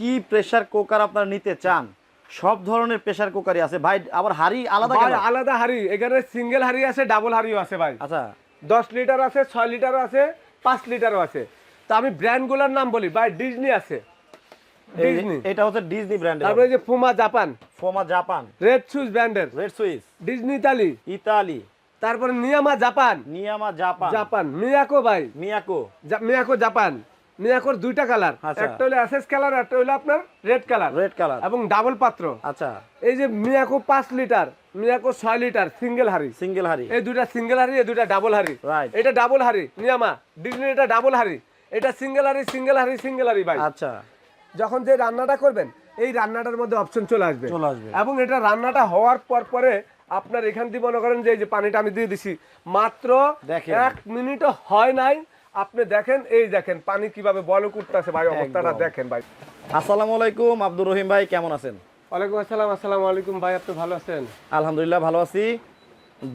কি pressure cooker আপনারা নিতে চান? সব ধরনের প্রেসার কুকারই আছে। ভাই আবার হাড়ি আলাদা ভাই আলাদা হাড়ি। এখানে সিঙ্গেল হাড়ি আছে ডাবল হাড়িও আছে ভাই। আচ্ছা। দশ লিটার আছে ছয় লিটার আছে পাঁচ লিটারও আছে। তা আমি ব্র্যান্ডগুলোর নাম বলি। ভাই ডিজনি আছে। ডিজনি এটা হচ্ছে ডিজনি ব্র্যান্ডের তারপরে যে পুমা জাপান ফোমা জাপান রেড সুজ ব্র্যান্ডের red Swiss Disney Italy Italy তারপরে নিয়ামা জাপান নিয়ামা জাপান জাপান মিয়াকো ভাই। মিয়াকো মিয়াকো জাপান মিয়াকোর দুইটা কালার আচ্ছা। একটা হলো অ্যাসেস কালার একটা হলো আপনার রেড কালার রেড কালার এবং ডাবল পাত্র। আচ্ছা। এই যে মিয়াকো পাঁচ লিটার মিয়াকো ছয় লিটার সিঙ্গেল হাড়ি। সিঙ্গেল হাড়ি। এই দুইটা সিঙ্গেল হাড়ি এই দুইটা ডাবল হাড়ি. এটা ডাবল হাড়ি। নিয়ামা ডিজনি এটা ডাবল হাড়ি। এটা সিঙ্গেল হাড়ি সিঙ্গেল হাড়ি সিঙ্গেল হাড়ি ভাই। আচ্ছা। যখন যে রান্নাটা করবেন এই রান্নাটার মধ্যে অপশন চলে আসবে। চলে আসবে। এবং এটা রান্নাটা হওয়ার পর পরে আপনার এখান থেকে মনে করেন যে এই যে পানিটা আমি দিয়ে দিছি মাত্র। এক মিনিটও হয় নাই। আপনি দেখেন এই দেখেন পানি কীভাবে বলক উঠতেছে ভাই অবস্থাটা দেখেন ভাই। আসসালামু আলাইকুম আব্দুর রহিম ভাই কেমন আছেন? ওয়ালাইকুম আসসালাম আসসালামু আলাইকুম ভাই আপনি ভালো আছেন? আলহামদুলিল্লাহ ভালো আছি।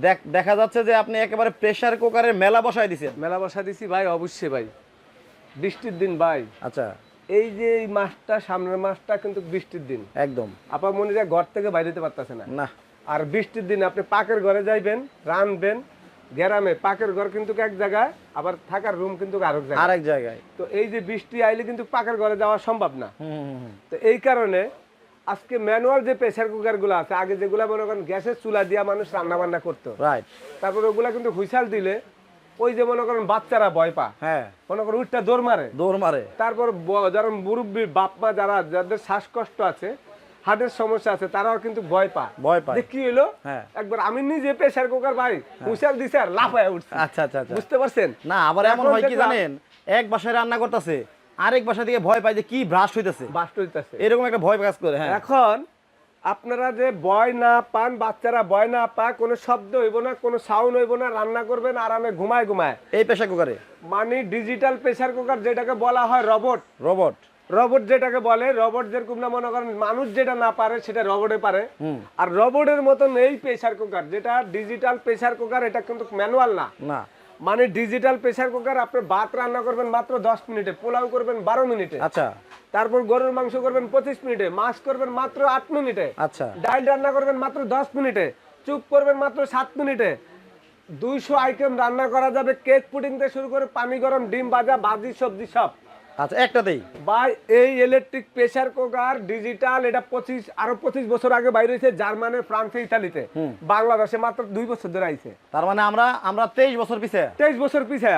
দেখ- দেখা যাচ্ছে যে আপনি একেবারে প্রেসার কুকারের মেলা বসায় দিছেন। মেলা বসা দিছি ভাই অবশ্যই ভাই। বৃষ্টির দিন ভাই। আচ্ছা। এই যে এই মাসটা সামনের মাসটা কিন্তু বৃষ্টির দিন। একদম। আপা মনিরা ঘর থেকে বাইরে যেতে পারতেছে না। না। আর বৃষ্টির দিন আপনি পাকের ঘরে যাইবেন রানবেন গ্রামে পাকের ঘর কিন্তু এক জায়গায় আবার থাকার রুম কিন্তু আরেক জায়গায়। আরেক জায়গায়। তো এই যে বৃষ্টি আইলে কিন্তু পাকের ঘরে যাওয়া সম্ভব না। তো এই কারণে আজকে ম্যানুয়াল যে প্রেসার কুকারগুলো আছে আগে যেগুলো মনে করেন গ্যাসের চুলা দিয়া মানুষ রান্না বান্না করতো রাইট তারপর ওগুলা কিন্তু হুইসাল দিলে ওই যে মনে করেন বাচ্চারা ভয় পা হ্যাঁ। মনে করেন উঠটা দৌড় মারে। দৌড় মারে। তারপর যারা মুরব্বী বাপ মা যারা যাদের শ্বাসকষ্ট আছে হার্টের সমস্যা আছে তারাও কিন্তু ভয় পা ভয় পায়। কি হলো হ্যাঁ। একবার আমি নিজে প্রেসার কুকার ভাই হুঁশিয়ার দিছে আর লাফায় উঠছে। আচ্ছা আচ্ছা আচ্ছা। বুঝতে পারছেন? না আবার এমন হয় কি জানেন? এক বাসায় রান্না করতেছে আরেক বাসা থেকে ভয় পায় যে কি ভ্রাস হইতেছে। বাস্ট হইতাছে। এরকম একটা ভয় কাজ করে হ্যাঁ। এখন আপনারা যে ভয় না পান বাচ্চারা ভয় না পা কোনো শব্দ হইব না কোনো সাউন্ড হইব না রান্না করবেন আরামে ঘুমায় ঘুমায়। এই প্রেসার কুকারে মানে ডিজিটাল প্রেসার কুকার যেটাকে বলা হয় রবট রোবট রবট যেটাকে বলে রবট যেরকম না মনে করেন মানুষ যেটা না পারে সেটা রবটে পারে। আর রবটের মতন এই প্রেসার কুকার যেটা ডিজিটাল প্রেসার কুকার এটা কিন্তু ম্যানুয়াল না। না। মানে ডিজিটাল প্রেসার কুকার আপনি ভাত রান্না করবেন মাত্র দশ মিনিটে পোলাও করবেন বারো মিনিটে। আচ্ছা। তারপর গরুর মাংস করবেন পঁচিশ মিনিটে মাছ করবেন মাত্র আট মিনিটে। আচ্ছা। ডাল রান্না করবেন মাত্র দশ মিনিটে চুপ করবেন মাত্র সাত মিনিটে। দুইশো আইটেম রান্না করা যাবে কেক পুডিং থেকে শুরু করে পানি গরম ডিম ভাজা ভাজি সবজি সব। আচ্ছা একটাতেই ভাই এই ইলেকট্রিক প্রেসার কুকার ডিজিটাল এটা পঁচিশ আরও পঁচিশ বছর আগে বাইরে হয়েছে জার্মানি ফ্রান্সে ইতালিতে। বাংলাদেশে মাত্র দুই বছর ধরে আইছে। তার মানে আমরা আমরা তেইশ বছর পিছে। তেইশ বছর পিছে।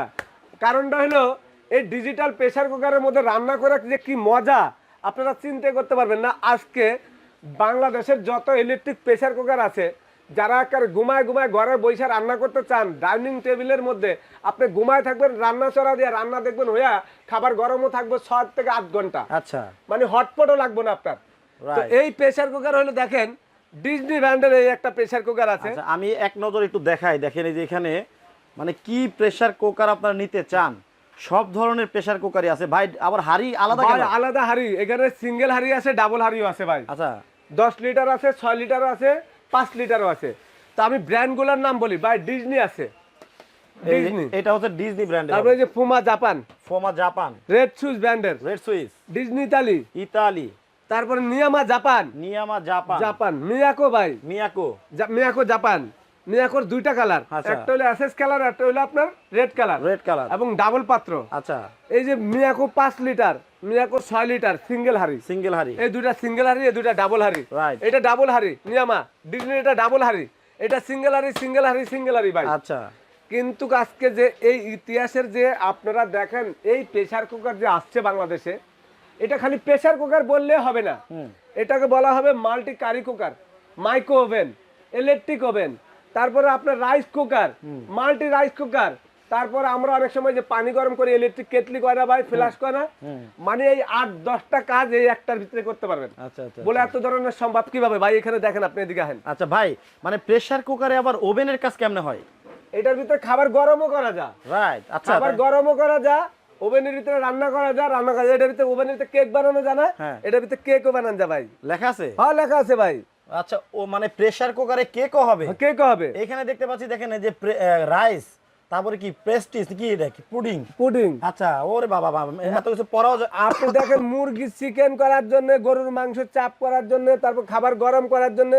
কারণটা হলো এই ডিজিটাল প্রেসার কুকারের মধ্যে রান্না করা যে কি মজা আপনারা চিন্তা করতে পারবেন না। আজকে বাংলাদেশের যত ইলেকট্রিক প্রেসার কুকার আছে যারা একেবারে ঘুমায় ঘুমায় ঘরে বসে রান্না করতে চান ডাইনিং টেবিলের মধ্যে আপনি ঘুমায় থাকবেন রান্না চড়া দিয়ে রান্না দেখবেন হইয়া খাবার গরমও থাকবে ছয় থেকে আট ঘণ্টা। আচ্ছা। মানে হটপটও লাগবে না আপনার। তো এই প্রেসার কুকার হলো দেখেন ডিজনি ব্র্যান্ডের এই একটা প্রেসার কুকার আছে। আচ্ছা আমি এক নজর একটু দেখাই। দেখেন এই যে এখানে মানে কি প্রেসার কুকার আপনারা নিতে চান? সব ধরনের প্রেসার কুকারই আছে। ভাই আবার হাড়ি আলাদা আলাদা হাড়ি। এখানে সিঙ্গেল হাড়ি আছে ডাবল হাড়িও আছে ভাই। আচ্ছা। দশ লিটার আছে ছয় লিটার আছে পাঁচ লিটারও আছে। তো আমি ব্র্যান্ডগুলোর নাম বলি ভাই ডিজনি আছে। ডিজনি। এটা হচ্ছে ডিজনি ব্র্যান্ডের তারপরে যে পুমা জাপান ফোমা জাপান রেড সুজ ব্র্যান্ডের। Red Swiss Disney Italy. Italy. তারপরে নিয়ামা জাপান নিয়ামা জাপান জাপান মিয়াকো ভাই। মিয়াকো মিয়াকো জাপান মিয়াকোর দুইটা কালার আচ্ছা। একটা হলো অ্যাসেস কালার একটা হলো আপনার রেড কালার রেড কালার এবং ডাবল পাত্র। আচ্ছা। এই যে মিয়াকো পাঁচ লিটার। মিয়াকো ছয় লিটার সিঙ্গেল হাড়ি। সিঙ্গেল হাড়ি। এই দুইটা সিঙ্গেল হাড়ি এই দুইটা ডাবল হাড়ি. এটা ডাবল হাড়ি নিয়ামা। ডিজনি এটা ডাবল হাড়ি। এটা সিঙ্গেল হাড়ি সিঙ্গেল হাড়ি সিঙ্গেল হাড়ি ভাই। আচ্ছা। কিন্তু আজকে যে এই ইতিহাসের যে আপনারা দেখেন এই প্রেসার কুকার যে আসছে বাংলাদেশে এটা খালি প্রেসার কুকার বললে হবে না। এটাকে বলা হবে multi curry cooker micro oven electric oven তারপরে আপনার rice cooker multi rice cooker তারপর আমরা অনেক সময় যে পানি গরম করে ইলেকট্রিক কেটলি করে ভাই ফ্ল্যাশ করে মানে এই আট দশটা কাজ এই একটার ভিতরে করতে পারবেন। আচ্ছা আচ্ছা বলে এত ধরনের সম্ভব কীভাবে? ভাই এখানে দেখেন আপনি এদিকে আহেন আচ্ছা ভাই মানে প্রেসার কুকারে আবার ওভেনের কাজ কেমনে হয়? এটার ভিতরে খাবার গরমও করা যায়। রাইট আচ্ছা খাবার গরমও করা যায় ওভেনের ভিতরে রান্না করা যায় রান্না করা যায়। এটার ভিতরে ওভেনের ভিতরে কেক বানানো যায় না হ্যাঁ। এটার ভিতরে কেকও বানানো যায় ভাই। লেখা আছে? হ্যাঁ লেখা আছে ভাই। আচ্ছা ও মানে প্রেসার কুকারে কেকও হবে? কেকও হবে। এখানে দেখতে পাচ্ছি দেখেন এই যে রাইস তারপরে কি প্রেস্টিজ কি দেখি কি পুডিং পুডিং আচ্ছা ওরে বাবা বাবা এত কিছু পরাও আপনি দেখেন মুরগি চিকেন করার জন্য গরুর মাংস চাপ করার জন্য তারপর খাবার গরম করার জন্য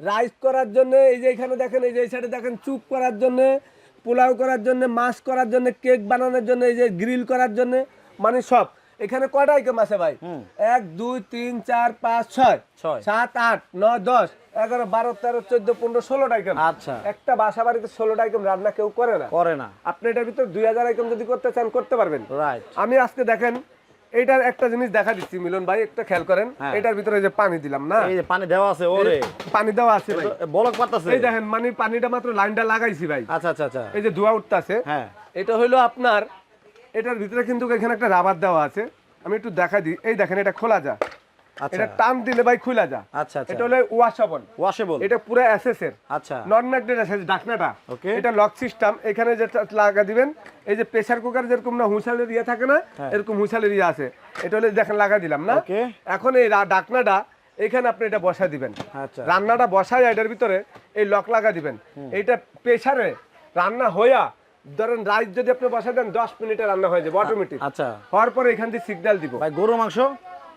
রাইস করার জন্য এই যে এখানে দেখেন এই যে এই সাইডে দেখেন চুপ করার জন্য পোলাও করার জন্য মাছ করার জন্য কেক বানানোর জন্য এই যে গ্রিল করার জন্য মানে সব। এখানে কয়টা আইটেম আছে ভাই? এক দুই তিন চার পাঁচ ছয়। ছয়। সাত আট নয় দশ এগারো বারো তেরো চোদ্দ পনেরো ষোলোটা আইটেম আচ্ছা। একটা বাসা বাড়িতে ষোলোটা আইটেম রান্না কেউ করে না। করে না। আপনি এটার ভিতরে দুই হাজার আইটেম যদি করতে চান করতে পারবেন। রাইট আমি আজকে দেখেন এইটার একটা জিনিস দেখা দিচ্ছি মিলন ভাই একটা খেয়াল করেন। হ্যাঁ। এটার ভিতরে যে পানি দিলাম না? এই যে পানি দেওয়া আছে ওরে। পানি দেওয়া আছে ভাই। বলক পাতাছে। এই দেখেন মানে পানিটা মাত্র লাইনটা লাগাইছি ভাই। আচ্ছা আচ্ছা আচ্ছা। এই যে ধোয়া উঠতেছে। হ্যাঁ। এটা হলো আপনার এটার ভিতরে কিন্তু এখানে একটা রাবার দেওয়া আছে। আমি একটু দেখা দিই। এই দেখেন এটা খোলা যা। আচ্ছা। এটা টান দিলে ভাই খোলা যা। আচ্ছা আচ্ছা। এটা হলো ওয়াশেবল ওয়াশেবল এটা পুরো এসএস এর আচ্ছা। নন ম্যাগনেট আছে ঢাকনাটা। Okay. এটা লক সিস্টেম এখানে যেটা লাগা দিবেন এই যে প্রেসার কুকার যেরকম না হুঁসালের ইয়ে থাকে না হ্যাঁ। এরকম হুঁসালের ইয়ে আছে। এটা হলে দেখেন লাগা দিলাম না? এখন এই ঢাকনাটা এখানে আপনি এটা বসা দিবেন। রান্নাটা বসায় এটার ভিতরে এই লক লাগা দিবেন। এইটা প্রেসারে রান্না হইয়া ধরেন রাইস যদি আপনি বসা দেন দশ মিনিটে রান্না হয়ে যাবে অটোমেটিক আচ্ছা। হওয়ার পরে এখান দিয়ে সিগন্যাল দিব। ভাই গরু মাংস?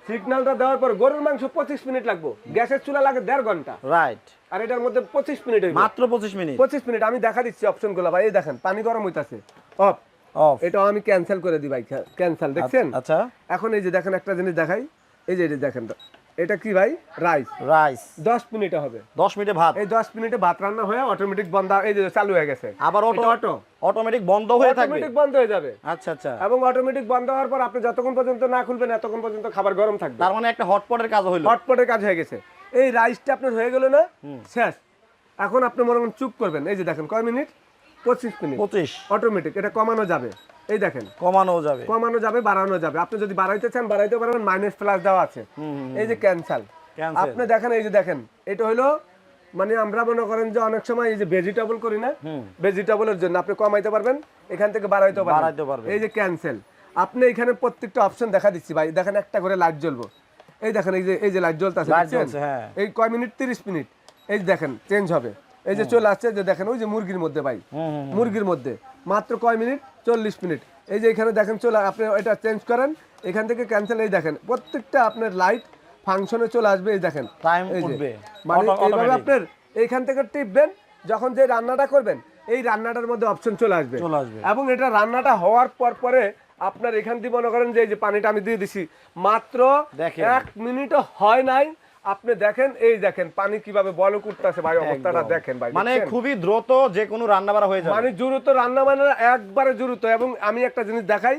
সিগন্যালটা দেওয়ার পর গরুর মাংস পঁচিশ মিনিট লাগবে। গ্যাসের চুলা লাগে দেড় ঘণ্টা। রাইট আর এটার মধ্যে পঁচিশ মিনিট মাত্র পঁচিশ মিনিট? পঁচিশ মিনিট আমি দেখা দিচ্ছি অপশনগুলো ভাই এই দেখেন পানি গরম হইতাছে। অফ। অফ এটাও আমি ক্যান্সেল করে দিই ভাই ক্যান্সেল দেখছেন? আচ্ছা। এখন এই যে দেখেন একটা জিনিস দেখাই। এই যে এটা দেখেন। এটা কি ভাই? রাইস রাইস দশ মিনিটে হবে। দশ মিনিটে ভাত। এই দশ মিনিটে ভাত রান্না হয়ে অটোমেটিক বন্ধ এই যে চালু হয়ে গেছে। আবার অটো অটো অটোমেটিক বন্ধ হয়ে থাকবে। অটোমেটিক বন্ধ হয়ে যাবে। আচ্ছা আচ্ছা। এবং অটোমেটিক বন্ধ হওয়ার পর আপনি যতক্ষণ পর্যন্ত না খুলবেন এতক্ষণ পর্যন্ত খাবার গরম থাকবে। তার মানে একটা হটপটের কাজ হইল হটপটের কাজ হয়ে গেছে। এই রাইসটা আপনার হয়ে গেল না? শেষ। এখন আপনি মনে চুপ করবেন। এই যে দেখেন কয় মিনিট? পঁচিশ মিনিট। পঁচিশ। অটোমেটিক এটা কমানো যাবে। এই দেখেন। কমানো যাবে। কমানো যাবে বাড়ানো যাবে। আপনি যদি বাড়াইতে চান বাড়াইতে পারবেন মাইনাস প্লাস দেওয়া আছে। এই যে ক্যান্সাল আপনি দেখেন এই যে দেখেন এটা হলো মানে আমরা মনে করেন যে অনেক সময় এই যে ভেজিটেবল করি না ভেজিটেবলের জন্য। আপনি কমাইতে পারবেন এখান থেকে বাড়াইতে বাড়াইতে পারবেন। এই যে ক্যান্সেল আপনি এখানে প্রত্যেকটা অপশন দেখা দিচ্ছি ভাই। দেখেন একটা করে লাইট জ্বলবো। এই দেখেন এই যে এই যে লাইট জ্বলতেছে হ্যাঁ। এই কয় মিনিট? তিরিশ মিনিট। এই দেখেন চেঞ্জ হবে। এই যে চলে আসছে যে দেখেন ওই যে মুরগির মধ্যে ভাই। মুরগির মধ্যে। মাত্র কয় মিনিট? চল্লিশ মিনিট। এই যে এখানে দেখেন চলে আপনি এটা চেঞ্জ করেন এখান থেকে ক্যান্সেল এই দেখেন প্রত্যেকটা আপনার লাইট ফাংশনে চলে আসবে এই দেখেন। এই যে। মানে এইভাবে আপনার এইখান থেকে টিপবেন যখন যে রান্নাটা করবেন এই রান্নাটার মধ্যে অপশন চলে আসবে। এবং এটা রান্নাটা হওয়ার পর পরে আপনার এখান দিয়ে মনে করেন যে এই যে পানিটা আমি দিয়ে দিছি মাত্র এক মিনিটও হয় নাই আপনি দেখেন এই দেখেন পানি কীভাবে বলক উঠতেছে ভাই অবস্থাটা দেখেন ভাই মানে খুবই দ্রুত যে কোনো রান্না বাড়া হয়ে যাবে। মানে জুরুত রান্না মানে একবারে জুরুত এবং আমি একটা জিনিস দেখাই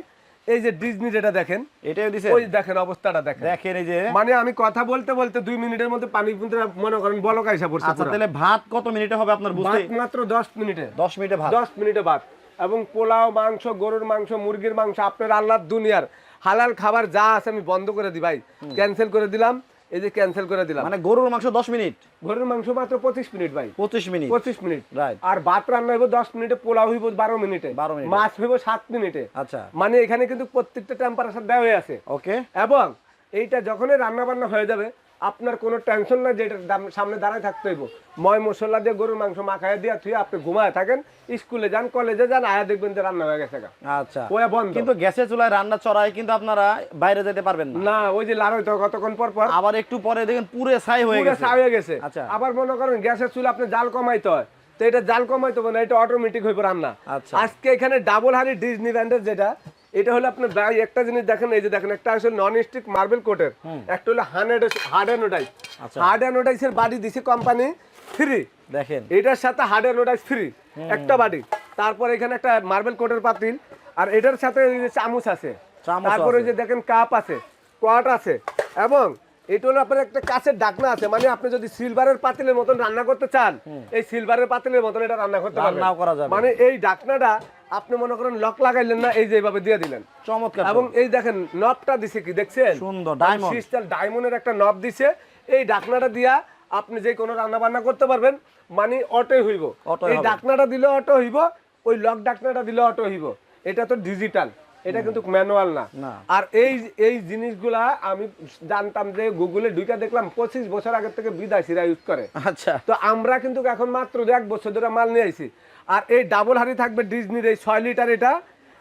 এই যে ডিজনি যেটা দেখেন এটাও দিছে। ওই দেখেন অবস্থাটা দেখেন। দেখেন এই যে। মানে আমি কথা বলতে বলতে দুই মিনিটের মধ্যে পানি কিন্তু মনে করেন বলক আইসা পড়ছে আচ্ছা তাহলে ভাত কত মিনিটে হবে আপনার বুঝতে? ভাত মাত্র দশ মিনিটে। দশ মিনিটে ভাত। দশ মিনিটে ভাত। এবং পোলাও মাংস গরুর মাংস মুরগির মাংস আপনার আল্লাহর দুনিয়ার। হালাল খাবার যা আছে আমি বন্ধ করে দিই ভাই। ক্যান্সেল করে দিলাম। এই যে ক্যান্সেল করে দিলাম। মানে গরুর মাংস দশ মিনিট। গরুর মাংস মাত্র পঁচিশ মিনিট ভাই। পঁচিশ মিনিট। পঁচিশ মিনিট। রাইট আর ভাত রান্না হইব দশ মিনিটে পোলাও হইব বারো মিনিটে। 12 মিনিট। মাছ হইব 7 মিনিটে। আচ্ছা। মানে এখানে কিন্তু প্রত্যেকটা টেম্পারেচার দেওয়া হয়ে আছে। ওকে এবং এইটা যখনই রান্না বান্না হয়ে যাবে আপনার কোনো টেনশন নাই যে এটার দাম- সামনে দাঁড়ায় থাকতে হইব। ময় মশলা দিয়ে গরুর মাংস মাখায় দিয়ে থুয়ে আপনি ঘুমায় থাকেন স্কুলে যান কলেজে যান আয়া দেখবেন যে রান্না হয়ে গেছে। আচ্ছা। ওয়া বন্ধ। কিন্তু গ্যাসের চুলায় রান্না চড়াই কিন্তু আপনারা বাইরে যেতে পারবেন না। না ওই যে লাড়াই তো কতক্ষণ পর পর। আবার একটু পরে দেখেন পুরে ছাই হয়ে গেছে। চা হয়ে গেছে। আচ্ছা। আবার মনে করেন গ্যাসের চুলা আপনি জাল কমাইতে হয়। তো এটা জাল কমাইতে হবে না এটা অটোমেটিক হইব রান্না। আচ্ছা। আজকে এখানে ডাবল হারি ডিজনি ব্র্যান্ডের যেটা এটা হলো আপনার ভাই একটা জিনিস দেখেন এই যে দেখেন একটা হচ্ছে নন স্টিক মার্বেল কোটের একটা হলো হান্ড্রেড হার্ড অ্যানোডাইজ আচ্ছা। হার্ড অ্যানোডাইজের বাড়ি দিছে কোম্পানি ফ্রি দেখেন। এটার সাথে হার্ড অ্যানোডাইজ ফ্রি একটা বাড়ি তারপর এখানে একটা মার্বেল কোটের পাতিল আর এটার সাথে চামচ আছে। তারপরে। যে দেখেন কাপ আছে কোয়াট আছে এবং এটা হলো আপনার একটা কাছের ডাকনা আছে মানে আপনি যদি সিলভারের পাতিলের মতন রান্না করতে চান এই সিলভারের পাতিলের মতন এটা রান্না করতে পারবেন। করা মানে এই ডাকনাটা আপনি মনে করেন লক লাগাইলেন না এই যে এইভাবে দিয়ে দিলেন। চমৎকার এবং এই দেখেন নবটা দিছে কি দেখছেন? সুন্দর, diamond। ক্রিস্টাল ডায়মন্ডের একটা নব দিছে। এই ডাকনাটা দিয়া আপনি যে কোনো রান্না বান্না করতে পারবেন মানে অটোই হইব। এই। ডাকনাটা দিলে অটো হইব ওই লক ডাকনাটা দিলে অটো হইব। এটা তো ডিজিটাল এটা কিন্তু ম্যানুয়াল না। আর এই এই জিনিসগুলা আমি জানতাম যে গুগলে ঢুকে দেখলাম পঁচিশ বছর আগে থেকে বিদেশিরা ইউজ করে। আচ্ছা। তো আমরা কিন্তু এখন মাত্র এক বছর ধরে মাল নিয়ে আইছি। আর এই ডাবল হাড়ি থাকবে ডিজনির এই ছয় লিটার এটা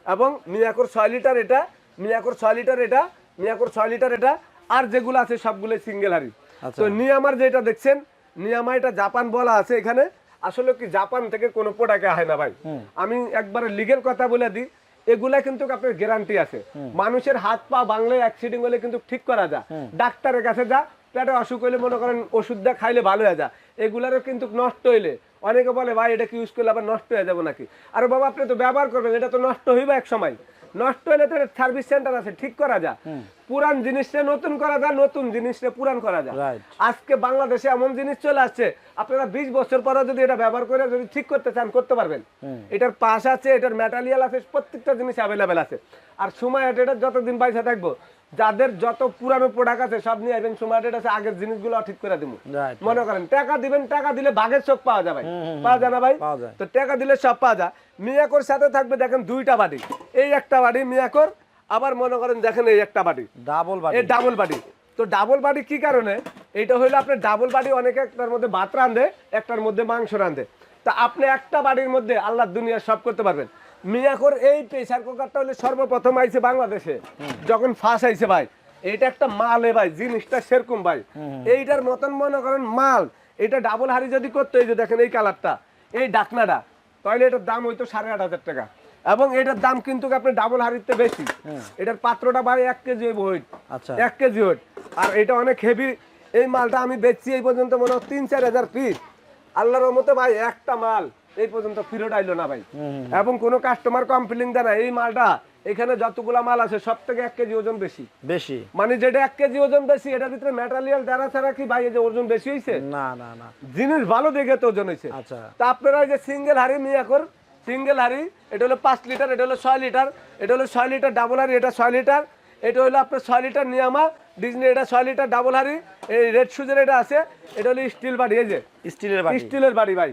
এবং মিয়াকোর ছয় লিটার এটা মিয়াকোর ছয় লিটার এটা মিয়াকোর ছয় লিটার এটা আর যেগুলো আছে সবগুলো সিঙ্গেল হাড়ি। আচ্ছা। তো নিয়ামার যেটা দেখছেন নিয়ামা এটা জাপান বলা আছে এখানে আসলে কি জাপান থেকে কোনো প্রোডাক্ট আহে না ভাই। আমি একবারে লিগেল কথা বলে দিই এগুলা কিন্তু আপনার গ্যারান্টি আছে। মানুষের হাত পা বাংলায় অ্যাক্সিডেন্ট হলে কিন্তু ঠিক করা যায়। ডাক্তারের কাছে যা পেটে অসুখ হইলে মনে করেন ওষুধটা খাইলে ভালো হয়ে যায়। এগুলারও কিন্তু নষ্ট হইলে। অনেকে বলে ভাই এটা কি ইউজ করলে আবার নষ্ট হয়ে যাব নাকি? আরে বাবা আপনি তো ব্যবহার করবেন এটা তো নষ্ট হইবে এক সময়। নষ্ট হলে তো সার্ভিস সেন্টার আছে ঠিক করা যায়। পুরান জিনিসটা নতুন করা যায় নতুন জিনিসটা পুরান করা যায়। আজকে বাংলাদেশে এমন জিনিস চলে আসছে আপনারা বিশ বছর পরে যদি এটা ব্যবহার করে যদি ঠিক করতে চান করতে পারবেন। এটার পাশ আছে এটার ম্যাটেরিয়াল আছে প্রত্যেকটা জিনিস অ্যাভেলেবেল আছে। আর সময় এটা যতদিন পয়সা থাকব যাদের যত পুরানো প্রোডাক্ট আছে সব নিয়ে আসবেন এটা আছে আগের জিনিসগুলো ঠিক করে দিব। মনে করেন টাকা দিবেন টাকা দিলে বাঘের চোখ পাওয়া যাবে পাওয়া যায় না ভাই? তো টাকা দিলে সব পাওয়া যায়। মিয়াকোর সাথে থাকবে দেখেন দুইটা বাড়ি। এই একটা বাড়ি মিয়াকোর আবার মনে করেন দেখেন এই একটা বাড়ি। ডাবল এই বাড়ি ডাবল বাড়ি। তো ডাবল বাড়ি কি কারণে? এটা হইল আপনার ডাবল বাড়ি অনেকে একটার মধ্যে ভাত রাঁধে একটার মধ্যে মাংস রাঁধে। তা আপনি একটা বাড়ির মধ্যে আল্লাহ দুনিয়া সব করতে পারবেন। মিয়াকোর এই প্রেসার কুকারটা হলে সর্বপ্রথম আইছে বাংলাদেশে। যখন ফাঁস আইছে ভাই এটা একটা মালে ভাই জিনিসটা সেরকম ভাই। এইটার মতন মনে করেন মাল এটা ডাবল হাড়ি যদি করতো এই যে দেখেন এই কালারটা এই ডাকনাটা তাহলে এটার দাম হইতো সাড়ে আট হাজার টাকা। এবং এটার দাম কিন্তু আপনি ডাবল হাড়িতে বেশি। এটার পাত্রটা ভাই এক কেজি ওয়েট আচ্ছা। এক কেজি ওয়েট আর এটা অনেক হেভি এই মালটা আমি বেচছি এই পর্যন্ত মনে হয় তিন চার হাজার পিস আল্লাহর মতো ভাই একটা মাল এই পর্যন্ত ফিরত আইলো না ভাই। এবং কোনো কাস্টমার কমপ্লেন দেয় না এই মালটা এখানে যতগুলা মাল আছে সব থেকে এক কেজি ওজন বেশি। বেশি। মানে যেটা এক কেজি ওজন বেশি এটার ভিতরে ম্যাটেরিয়াল দ্বারা ছাড়া কি ভাই এই যে ওজন বেশি হয়েছে না না না। জিনিস ভালো দেখে তো ওজন হয়েছে আচ্ছা। তা আপনারা যে সিঙ্গেল হাড়ি মিয়াকর সিঙ্গেল হাড়ি এটা হলো পাঁচ লিটার এটা হলো ছয় লিটার এটা হলো ছয় লিটার ডাবল হাড়ি এটা ছয় লিটার এটা হলো আপনার ছয় লিটার নিয়ামা ডিজনি এটা ছয় লিটার ডাবল হাড়ি এই রেড সুজের এটা আছে এটা হলো স্টিল বাড়ি এই যে। স্টিলের বাড়ি। স্টিলের বাড়ি ভাই।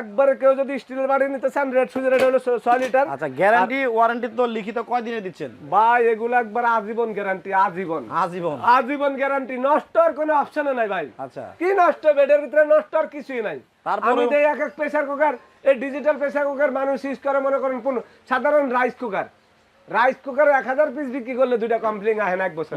একবারে কেউ যদি স্টিলের বাড়ি নিতে চান রেড সুজের এটা হলো ছয় লিটার। আচ্ছা গ্যারান্টি ওয়ারেন্টি তো লিখিত কয় দিনে দিচ্ছেন? ভাই এগুলো একবার আজীবন গ্যারান্টি আজীবন। আজীবন। আজীবন গ্যারান্টি নষ্ট আর কোনো অপশন নাই ভাই। আচ্ছা। কি নষ্ট? বেডের ভিতরে নষ্ট আর কিছুই নাই। আমি এই এক এক প্রেসার কুকার এই ডিজিটাল প্রেসার কুকার মানুষ ইউজ করে মনে করেন সাধারণ রাইস কুকার রাইস কুকার এক হাজার পিস বিক্রি করলে দুইটা কমপ্লেন আহে না এক বছর।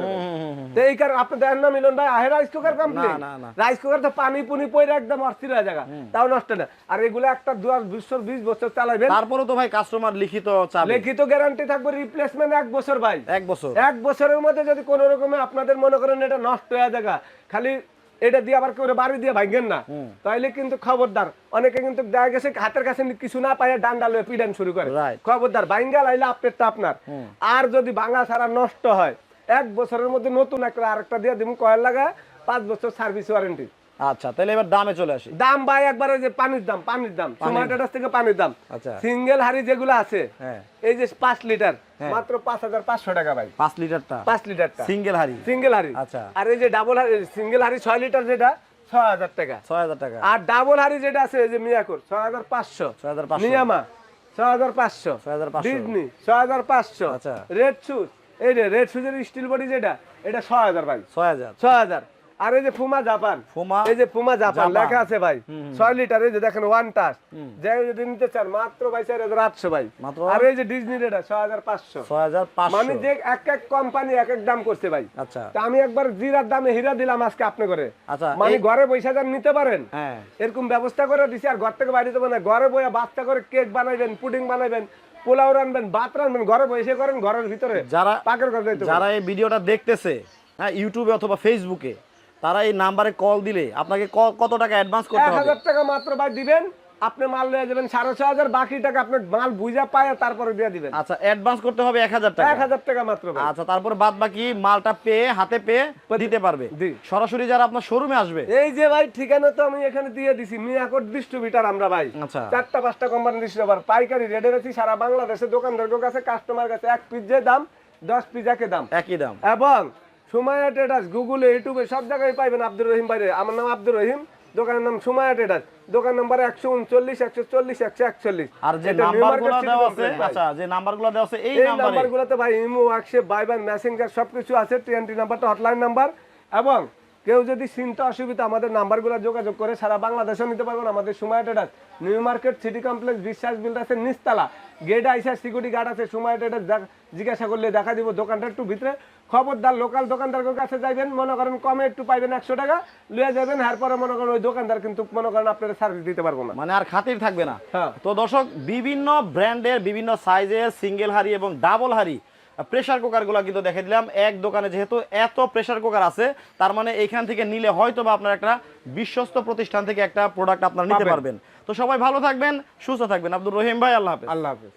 তো এই কারণ আপনি দেখেন না মিলন ভাই আহে rice cooker complain. Rice cooker তো পানি পুনি পয়রা একদম অস্থির হয়ে জায়গা তাও নষ্ট না। আর এগুলো একটা দু বছর বিশ বছর চালাবেন তারপরে তো ভাই কাস্টমার লিখিত লিখিত গ্যারান্টি থাকবে রিপ্লেসমেন্ট এক বছর ভাই। এক বছর। এক বছরের মধ্যে যদি কোনো রকমে আপনাদের মনে করেন এটা নষ্ট হয়ে জায়গা খালি এটা দিয়ে আবার কেউ বাড়ি দিয়ে ভাঙেন না। তাইলে কিন্তু খবরদার অনেকে কিন্তু দেখা গেছে হাতের কাছে কিছু না পায় ডান্ডা লয়ে পিডান শুরু করে. খবরদার ভাঙ্গা লাইলে আপনারটা আপনার। আর যদি ভাঙা ছাড়া নষ্ট হয় এক বছরের মধ্যে নতুন একটা আরেকটা দিয়ে দিব কয়েল লাগা পাঁচ বছর সার্ভিস ওয়ারেন্টি আচ্ছা তাহলে এবার দামে চলে আসি। দাম ভাই একবার ওই যে পানির দাম পানির দাম টমাটোটাস থেকে পানির দাম। আচ্ছা। সিঙ্গেল হাড়ি যেগুলো আছে হ্যাঁ। এই যে পাঁচ লিটার হ্যাঁ। মাত্র পাঁচ হাজার পাঁচশো টাকা ভাই। পাঁচ লিটারটা? পাঁচ লিটারটা। সিঙ্গেল হাড়ি? সিঙ্গেল হাড়ি। আচ্ছা। আর এই যে ডাবল হাড়ি সিঙ্গেল হাড়ি ছয় লিটার যেটা ছয় হাজার টাকা। ছয় হাজার টাকা। আর ডাবল হাড়ি যেটা আছে এই যে মিয়াকুর ছয় হাজার পাঁচশো। ছয় হাজার পাঁচশো। নিয়ামা ছয় হাজার পাঁচশো। 6,500 ডিজনি ছয় হাজার পাঁচশো। আচ্ছা। রেড শুজ এই যে রেড শুজের স্টিল বডি যেটা এটা ছয় হাজার ভাই। ছয় হাজার। ছয় হাজার। আর এই যে ফুমা জাপান ফুমা এই যে ফুমা জাপান। লেখা আছে ভাই। ছয় লিটার এই যে দেখেন ওয়ান যে যদি নিতে চান মাত্র ভাই চার হাজার আটশো ভাই। আর এই যে ডিজনি এটা ছয় হাজার পাঁচশো। ছয় হাজার মানে যে এক এক কোম্পানি এক এক দাম করছে ভাই। আচ্ছা। তা আমি একবার জিরার দামে হীরা দিলাম আজকে আপনি করে। আচ্ছা, মানে ঘরে বৈশা যান নিতে পারেন। হ্যাঁ। এরকম ব্যবস্থা করে দিছি আর ঘর থেকে বাইরে যাব না। ঘরে বইয়া বাচ্চা করে কেক বানাইবেন পুডিং বানাইবেন পোলাও রানবেন ভাত রানবেন ঘরে বসে করেন ঘরের ভিতরে যারা পাকের ঘর যারা এই ভিডিওটা দেখতেছে হ্যাঁ ইউটিউবে অথবা ফেসবুকে তারা এই নাম্বারে কল দিলে আপনাকে কত টাকা অ্যাডভান্স করতে হবে? হাজার টাকা মাত্র ভাই দিবেন আপনি মাল নিয়ে যাবেন সাড়ে ছয় হাজার বাকি টাকা আপনি মাল বুঝা পায় তারপরে দিয়ে দিবেন। আচ্ছা অ্যাডভান্স করতে হবে এক হাজার টাকা। এক হাজার টাকা মাত্র আচ্ছা তারপর বাদ বাকি মালটা পেয়ে হাতে পেয়ে দিতে পারবে। সরাসরি যারা আপনার শোরুমে আসবে। এই যে ভাই ঠিকানা তো আমি এখানে দিয়ে দিছি মিয়াকোট ডিস্ট্রিবিউটার আমরা ভাই। আচ্ছা। চারটা পাঁচটা কোম্পানি ডিস্ট্রিবিউটার পাইকারি রেটে আছি সারা বাংলাদেশে দোকানদার কাছে কাস্টমার কাছে এক পিস যে দাম দশ পিস একে দাম। একই দাম। এবং সময় ট্রেডার্স গুগলে ইউটিউবে সব জায়গায় পাইবেন আব্দুর রহিম বাইরে। আমার নাম আব্দুর রহিম দোকানের নাম সুমায়া ট্রেডার্স দোকান নাম্বার একশো উনচল্লিশ একশো চল্লিশ একশো একচল্লিশ। আর যে নাম্বারগুলো দেওয়া আছে ভাই। আচ্ছা যে নাম্বারগুলো দেওয়া আছে এই এই নাম্বারে নাম্বারগুলোতে ভাই ইমো হোয়াটসঅ্যাপ বাইবার মেসেঞ্জার সব কিছু আছে টিএনটি নাম্বারটা হটলাইন নাম্বার এবং কেউ যদি চিন্তা অসুবিধা আমাদের নাম্বারগুলো যোগাযোগ করে সারা বাংলাদেশেও নিতে পারবেন আমাদের সময় traders. New Market City Complex Biswas বিল্ডার্সের নিচতলা। গেট আইসা সিকিউরিটি গার্ড আছে সময় ট্রেডার্স জিজ্ঞাসা করলে দেখা দিব দোকানটা একটু ভিতরে। খবরদার লোকাল দোকানদারের কাছে যাইবেন মনে করেন কমে একটু পাইবেন একশো টাকা লুয়ে যাবেন এরপরে মনে করেন ওই দোকানদার কিন্তু মনে করেন আপনার সার্ভিস দিতে পারব না। মানে আর খাতির থাকবে না। হ্যাঁ। তো দর্শক বিভিন্ন ব্র্যান্ডের বিভিন্ন সাইজের সিঙ্গেল হাড়ি এবং ডাবল হাড়ি প্রেসার কুকারগুলো কিন্তু দেখে দিলাম। এক দোকানে যেহেতু এত প্রেশার কুকার আছে তার মানে এখান থেকে নিলে হয়তো বা আপনার একটা বিশ্বস্ত প্রতিষ্ঠান থেকে একটা প্রোডাক্ট আপনারা নিতে পারবেন। তো সবাই ভালো থাকবেন সুস্থ থাকবেন। আব্দুর রহিম ভাই আল্লাহ হাফেজ। আল্লাহ হাফিজ।